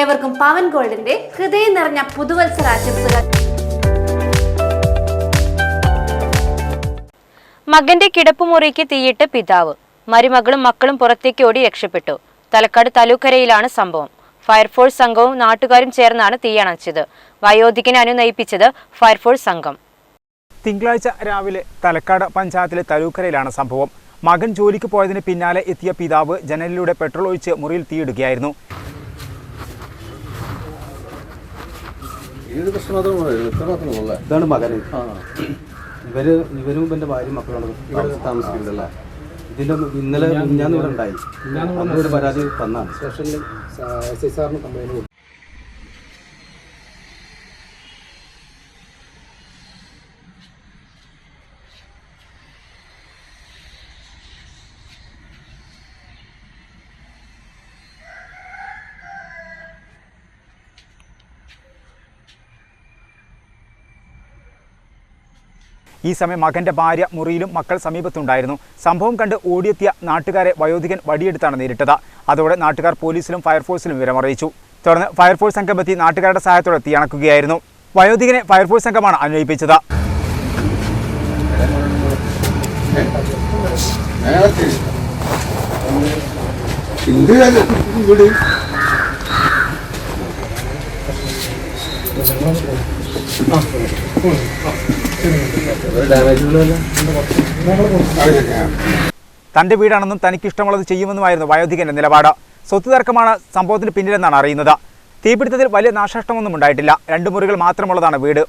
ഏവർക്കും പവൻ ഗോൾഡിന്റെ ഹൃദയം നിറഞ്ഞ പുതുവത്സര ആശംസകൾ മകന്റെ കിടപ്പുമുറിക്ക് തീയിട്ട് പിതാവ്. മരുമകളും മക്കളും പുറത്തേക്ക് ഓടി രക്ഷപ്പെട്ടു. തലക്കാട് താലൂക്കരയിലാണ് സംഭവം. ഫയർഫോഴ്സ് സംഘവും നാട്ടുകാരും ചേർന്നാണ് തീയണച്ചത് വയോധികനെ അനുനയിപ്പിച്ചത് ഫയർഫോഴ്സ് സംഘം. തിങ്കളാഴ്ച രാവിലെ തലക്കാട് പഞ്ചായത്തിലെ തലൂക്കരയിലാണ് സംഭവം. മകൻ ജോലിക്ക് പോയതിന് പിന്നാലെ എത്തിയ പിതാവ് ജനലിലൂടെ പെട്രോൾ ഒഴിച്ച് മുറിയിൽ തീയിടുകയായിരുന്നു. ഇതാണ് മകന്. ഇവർ ഇവരും ഇവന്റെ ഭാര്യയും മക്കളാണ് ഇവിടെ താമസിക്കുന്നുണ്ടല്ലേ ഇതിന്റെ ഇന്നലെ ഞാൻ ഇവിടെ ഉണ്ടായി. അന്ന് ഒരു പരാതി തന്നാണ്. ഈ സമയം മകന്റെ ഭാര്യ മുറിയിലും മക്കൾ സമീപത്തുണ്ടായിരുന്നു. സംഭവം കണ്ട് ഓടിയെത്തിയ നാട്ടുകാരെ വയോധികൻ വടിയെടുത്താണ് നേരിട്ടത്. അതോടെ നാട്ടുകാർ പോലീസിലും ഫയർഫോഴ്സിലും വിവരമറിയിച്ചു. തുടർന്ന് ഫയർഫോഴ്സ് സംഘം എത്തി നാട്ടുകാരുടെ സഹായത്തോടെ തീയണക്കുകയായിരുന്നു വയോധികനെ ഫയർഫോഴ്സ് സംഘമാണ് അനുനയിപ്പിച്ചത്. തന്റെ വീടാണെന്നും തനിക്ക് ഇഷ്ടമുള്ളത് ചെയ്യുമെന്നുമായിരുന്നു വയോധികന്റെ നിലപാട്. സ്വത്ത് തർക്കമാണ് സംഭവത്തിന് പിന്നിലെന്നാണ് അറിയുന്നത്. തീപിടുത്തത്തിൽ വലിയ നാശനഷ്ടമൊന്നും ഉണ്ടായിട്ടില്ല. രണ്ട് മുറികൾ മാത്രമുള്ളതാണ് വീട്.